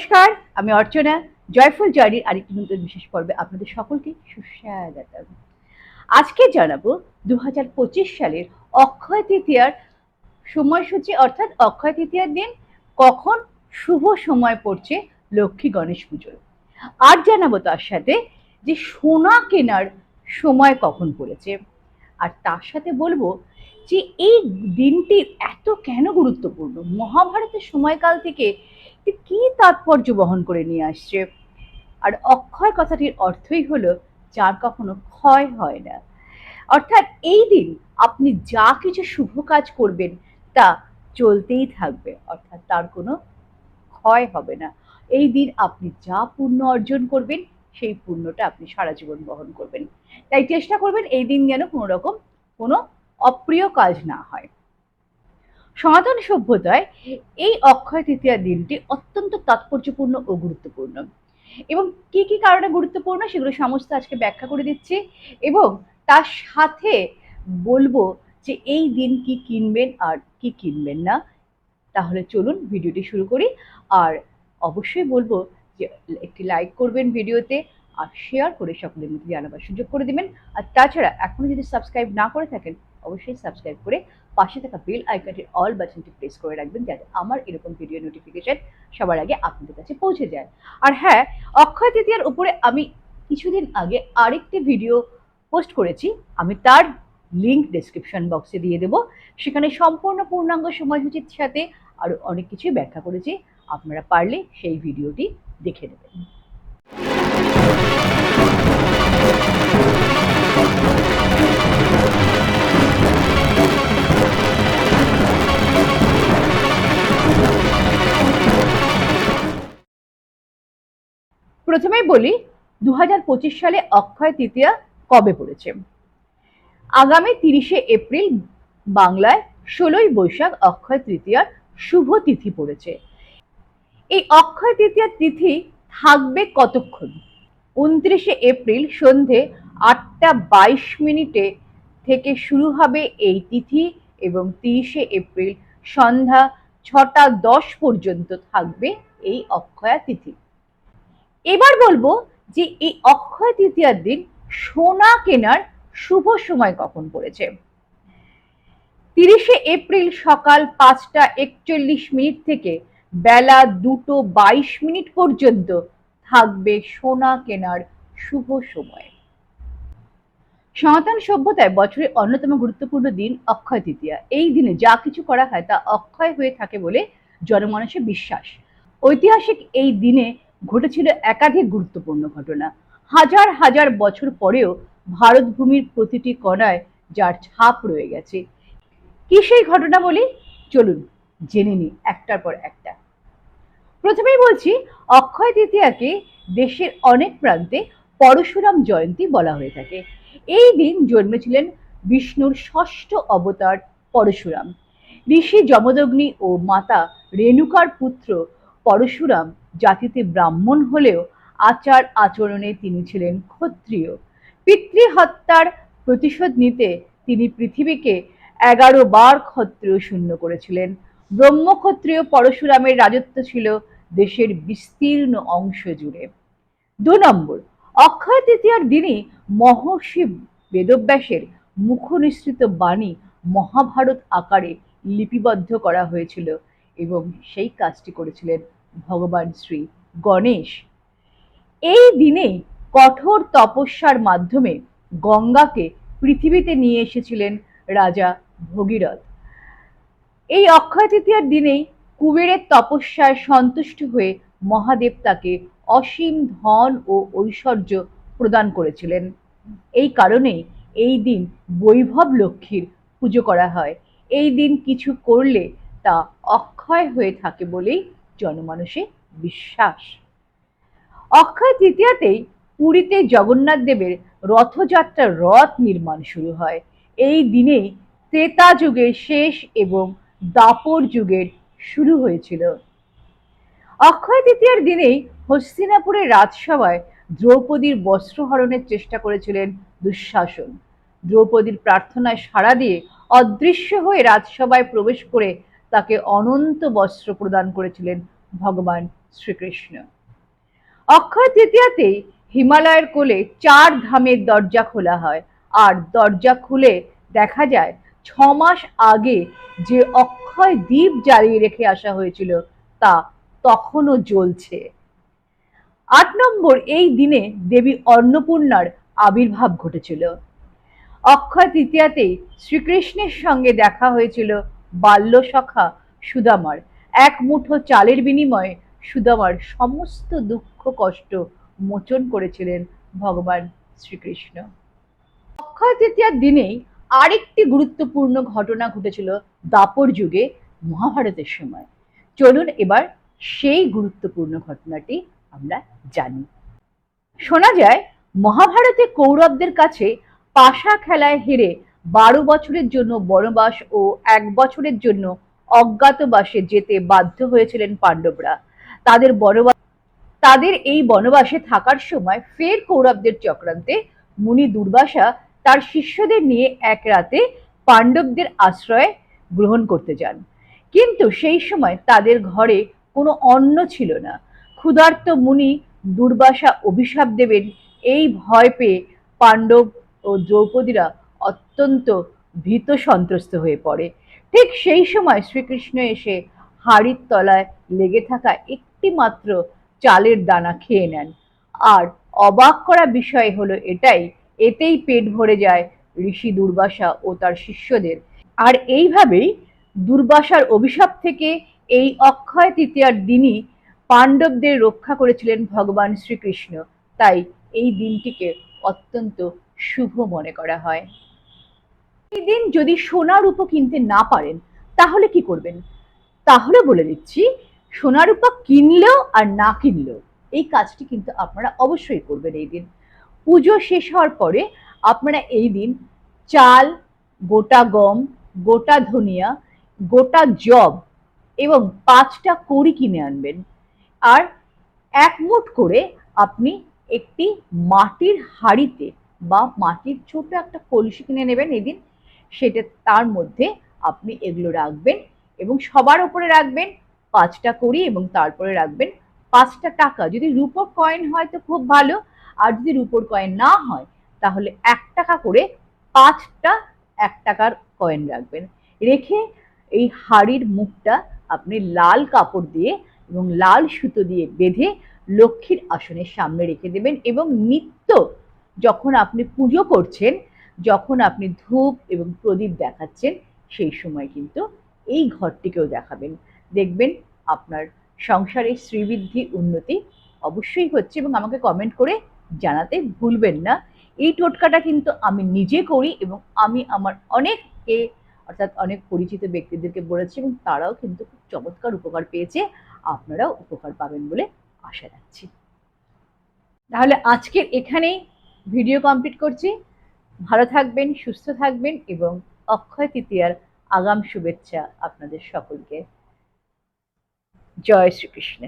নমস্কার, আমি অর্চনা। জয়ফুল জার্নির আরেকটি নতুন বিশেষ পর্বে আপনাদের সকলকে সুস্বাগতম। আজকে জানাব দু হাজার পঁচিশ সালের অক্ষয় তৃতীয়ার সময়সূচি, অর্থাৎ অক্ষয় তৃতীয়ার দিন কখন শুভ সময় পড়ছে লক্ষ্মী গণেশ পুজোর আর জানাব তার সাথে যে সোনা কেনার সময় কখন পড়েছে। আর তার সাথে বলব যে এই দিনটি এত কেন গুরুত্বপূর্ণ? মহাভারতের সময়কাল থেকে কি তাৎপর্য বহন করে নিয়ে আসছে? আর অক্ষয় কথাটির অর্থই হলো, যার কখনো ক্ষয় হয় না। অর্থাৎ এই দিন আপনি যা কিছু শুভ কাজ করবেন, তা চলতেই থাকবে। অর্থাৎ তার কোনো ক্ষয় হবে না। এই দিন আপনি যা পুণ্য অর্জন করবেন, সেই পুণ্যটা আপনি সারা জীবন বহন করবেন। তাই চেষ্টা করবেন এই দিন যেন কোনো রকম কোনো অপ্রিয় কাজ না হয়। সনাতন সভ্যতায় এই অক্ষয় তৃতীয়া দিনটি অত্যন্ত তাৎপর্যপূর্ণ ও গুরুত্বপূর্ণ। এবং কি কি কারণে গুরুত্বপূর্ণ সেগুলো সমস্ত আজকে ব্যাখ্যা করে দিচ্ছি এবং তার সাথে বলব যে এই দিন কি কিনবেন আর কি কিনবেন না। তাহলে চলুন ভিডিওটি শুরু করি। আর অবশ্যই বলব যে একটি লাইক করবেন ভিডিওতে আর শেয়ার করে সকলের মধ্যে জানাবার সুযোগ করে দিবেন। আর তাছাড়া এখনও যদি সাবস্ক্রাইব না করে থাকেন অবশ্যই সাবস্ক্রাইব করে পাশে থাকা বেল আইকনটির অল বাটনটি প্রেস করে রাখবেন যাতে আমার এরকম ভিডিও নোটিফিকেশন সবার আগে আপনাদের কাছে পৌঁছে যায়। আর হ্যাঁ অক্ষয় তৃতীয়ার উপরে আমি কিছুদিন আগে আরেকটি ভিডিও পোস্ট করেছি। আমি তার লিংক ডেসক্রিপশন বক্সে দিয়ে দেবো। সেখানে সম্পূর্ণ পূর্ণাঙ্গ সময়সূচির সাথে আরও অনেক কিছুই ব্যাখ্যা করেছি। আপনারা পারলে সেই ভিডিওটি দেখে নেবেন। প্রথমেই বলি দু হাজার পঁচিশ সালে অক্ষয় তৃতীয়া কবে পড়েছে? আগামী তিরিশে এপ্রিল বাংলায় ষোলোই বৈশাখ অক্ষয় তৃতীয়ার শুভ তিথি পড়েছে। এই অক্ষয় তৃতীয়ার তিথি থাকবে কতক্ষণ? উনত্রিশে এপ্রিল সন্ধে আটটা বাইশ মিনিটে থেকে শুরু হবে এই তিথি এবং তিরিশে এপ্রিল সন্ধ্যা ছটা দশ পর্যন্ত থাকবে এই অক্ষয়া তিথি। এবার বলব যে এই অক্ষয় তৃতীয়ার দিন সোনা কেনার শুভ সময় কখন পড়েছে? তিরিশে এপ্রিল সকাল পাঁচটা একচল্লিশ মিনিট থেকে বেলা দুটো বাইশ মিনিট পর্যন্ত থাকবে সোনা কেনার শুভ সময়। সনাতন সভ্যতায় বছরের অন্যতম গুরুত্বপূর্ণ দিন অক্ষয় তৃতীয়া। এই দিনে যা কিছু করা হয় তা অক্ষয় হয়ে থাকে বলে জনমানসের বিশ্বাস। ঐতিহাসিক এই দিনে ঘটেছিল একাধিক গুরুত্বপূর্ণ ঘটনা। হাজার হাজার বছর পরেও ভারত ভূমির প্রতিটি কণায় যার ছাপ রয়ে গেছে। কি সেই ঘটনা বলি? চলুন, জেনে নিই একটার পর একটা। প্রথমেই বলছি, অক্ষয় তৃতীয়াকে দেশের অনেক প্রান্তে পরশুরাম জয়ন্তী বলা হয়ে থাকে। এই দিন জন্মেছিলেন বিষ্ণুর ষষ্ঠ অবতার পরশুরাম। ঋষি যমদগ্নি ও মাতা রেণুকার পুত্র পরশুরাম জাতিতে ব্রাহ্মণ হলেও আচার আচরণে তিনি ছিলেন ক্ষত্রিয়। পিতৃহত্যার প্রতিশোধ নিতে তিনি পৃথিবীকে এগারো বার ক্ষত্রিয় শূন্য করেছিলেন। ব্রহ্মক্ষত্রিয় পরশুরামের রাজত্ব ছিল দেশের বিস্তীর্ণ অংশ জুড়ে। দু নম্বর, অক্ষয় তৃতীয়ার দিনই মহর্ষি বেদব্যাসের মুখনিসৃত বাণী মহাভারত আকারে লিপিবদ্ধ করা হয়েছিল। এবং সেই কাজটি করেছিলেন ভগবান শ্রী গণেশ। এই দিনে কঠোর তপস্যার মাধ্যমে গঙ্গাকে পৃথিবীতে নিয়ে এসেছিলেন রাজা ভগীরথ। এই অক্ষয় তৃতীয়ার দিনেই কুবেরের তপস্যায় সন্তুষ্ট হয়ে মহাদেব তাকে অসীম ধন ও ঐশ্বর্য প্রদান করেছিলেন। এই কারণেই এই দিন বৈভব লক্ষ্মীর পুজো করা হয়। এই দিন কিছু করলে তা অক্ষয় হয়ে থাকে বলেই জনমানসে বিশ্বাস। অক্ষয় তৃতীয়াতেই পুরীতে জগন্নাথ দেবের রথযাত্রার রথ নির্মাণ শুরু হয়। এই দিনেই ত্রেতা যুগের শেষ এবং দাপর যুগের শুরু হয়েছিল। অক্ষয় তৃতীয়ার দিনেই হস্তিনাপুরের রাজসভায় দ্রৌপদীর বস্ত্রহরণের চেষ্টা করেছিলেন দুঃশাসন। দ্রৌপদীর প্রার্থনায় সাড়া দিয়ে অদৃশ্য হয়ে রাজসভায় প্রবেশ করে তাকে অনন্ত বস্ত্র প্রদান করেছিলেন ভগবান শ্রীকৃষ্ণ। অক্ষয় তৃতীয়াতে হিমালয়ের কোলে চার ধামের দরজা খোলা হয়। আর দরজা খুলে দেখা যায়, ছ মাস আগে যে অক্ষয় দ্বীপ জ্বালিয়ে রেখে আসা হয়েছিল, তা তখনও জ্বলছে। আট নম্বর এই দিনে দেবী অন্নপূর্ণার আবির্ভাব ঘটেছিল। অক্ষয় তৃতীয়াতেই শ্রীকৃষ্ণের সঙ্গে দেখা হয়েছিল বাল্য সখা সুদামার। এক মুঠো চালের বিনিময়ে সুদামার সমস্ত দুঃখ, কষ্ট মোচন করেছিলেন ভগবান শ্রীকৃষ্ণ। অক্ষয় তৃতীয়ার দিনেই আরেকটি গুরুত্বপূর্ণ ঘটনা ঘটেছিল দাপর যুগে মহাভারতের সময়। চলুন এবার সেই গুরুত্বপূর্ণ ঘটনাটি আমরা জানি। শোনা যায়, মহাভারতে কৌরবদের কাছে পাশা খেলায় হেরে বারো বছরের জন্য বনবাস ও এক বছরের জন্য অজ্ঞাতবাসে যেতে বাধ্য হয়েছিলেন পাণ্ডবরা। তাদের বনবাস, তাদের এই বনবাসে থাকার সময় ফের কৌরবদের চক্রান্তে মুনি দুর্বাসা তার শিষ্যদের নিয়ে এক রাতে পাণ্ডবদের আশ্রয় গ্রহণ করতে যান। কিন্তু সেই সময় তাদের ঘরে কোনো অন্ন ছিল না। ক্ষুধার্ত মুনি দুর্বাসা অভিশাপ দেবেন, এই ভয় পেয়ে পাণ্ডব ও দ্রৌপদীরা অত্যন্ত ভীত সন্ত্রস্ত হয়ে পড়ে। ঠিক সেই সময় শ্রীকৃষ্ণ এসে হাড়ির তলায় লেগে থাকা একটি মাত্র চালের দানা খেয়ে নেন। আর অবাক করা বিষয় হলো এটাই, এতেই পেট ভরে যায় ঋষি দুর্বাসা ও তার শিষ্যদের। আর এইভাবেই দুর্বাসার অভিশাপ থেকে এই অক্ষয় তৃতীয়ার দিনই পাণ্ডবদের রক্ষা করেছিলেন ভগবান শ্রীকৃষ্ণ। তাই এই দিনটিকে অত্যন্ত শুভ মনে করা হয়। দিন যদি সোনা রূপো কিনতে না পারেন, তাহলে কি করবেন? তাহলে বলে দিচ্ছি সোনা রূপা কিনলেও আর না কিনলেও এই কাজটি কিন্তু আপনারা অবশ্যই করবেন এই দিন। পুজো শেষ হওয়ার পরে আপনারা এই দিন চাল, গোটা গম, গোটা ধনিয়া, গোটা জব এবং পাঁচটা কড়ি কিনে আনবেন। আর এক মুঠ করে আপনি একটি মাটির হাঁড়িতে বা মাটির ছোট একটা কলসি কিনে নেবেন এদিন সেটা তার মধ্যে আপনি এগুলো রাখবেন এবং সবার উপরে রাখবেন, পাঁচটা কড়ি এবং তারপরে রাখবেন পাঁচটা টাকা। যদি রুপোর কয়েন হয় তো খুব ভালো, আর যদি রুপোর কয়েন না হয় তাহলে এক টাকা করে পাঁচটা এক টাকার কয়েন রাখবেন। রেখে এই হাড়ির মুখটা আপনি লাল কাপড় দিয়ে এবং লাল সুতো দিয়ে বেঁধে লক্ষ্মীর আসনের সামনে রেখে দেবেন এবং নিত্য যখন আপনি পুজো করছেন যখন আপনি ধূপ এবং প্রদীপ দেখাচ্ছেন, সেই সময় কিন্তু এই ঘরটিকেও দেখাবেন। দেখবেন আপনার সংসারের শ্রীবৃদ্ধি উন্নতি অবশ্যই হচ্ছে এবং আমাকে কমেন্ট করে জানাতে ভুলবেন না। এই টোটকাটা কিন্তু আমি নিজে করি এবং আমি আমার অনেককে, অর্থাৎ অনেক পরিচিত ব্যক্তিদেরকে বলেছি এবং তারাও কিন্তু খুব চমৎকার উপকার পেয়েছে। আপনারাও উপকার পাবেন বলে আশা রাখছি। তাহলে আজকের এখানেই ভিডিও কমপ্লিট করছি। ভালো থাকবেন সুস্থ থাকবেন এবং অক্ষয় তৃতীয়ার আগাম শুভেচ্ছা আপনাদের সকলকে। জয় শ্রীকৃষ্ণ।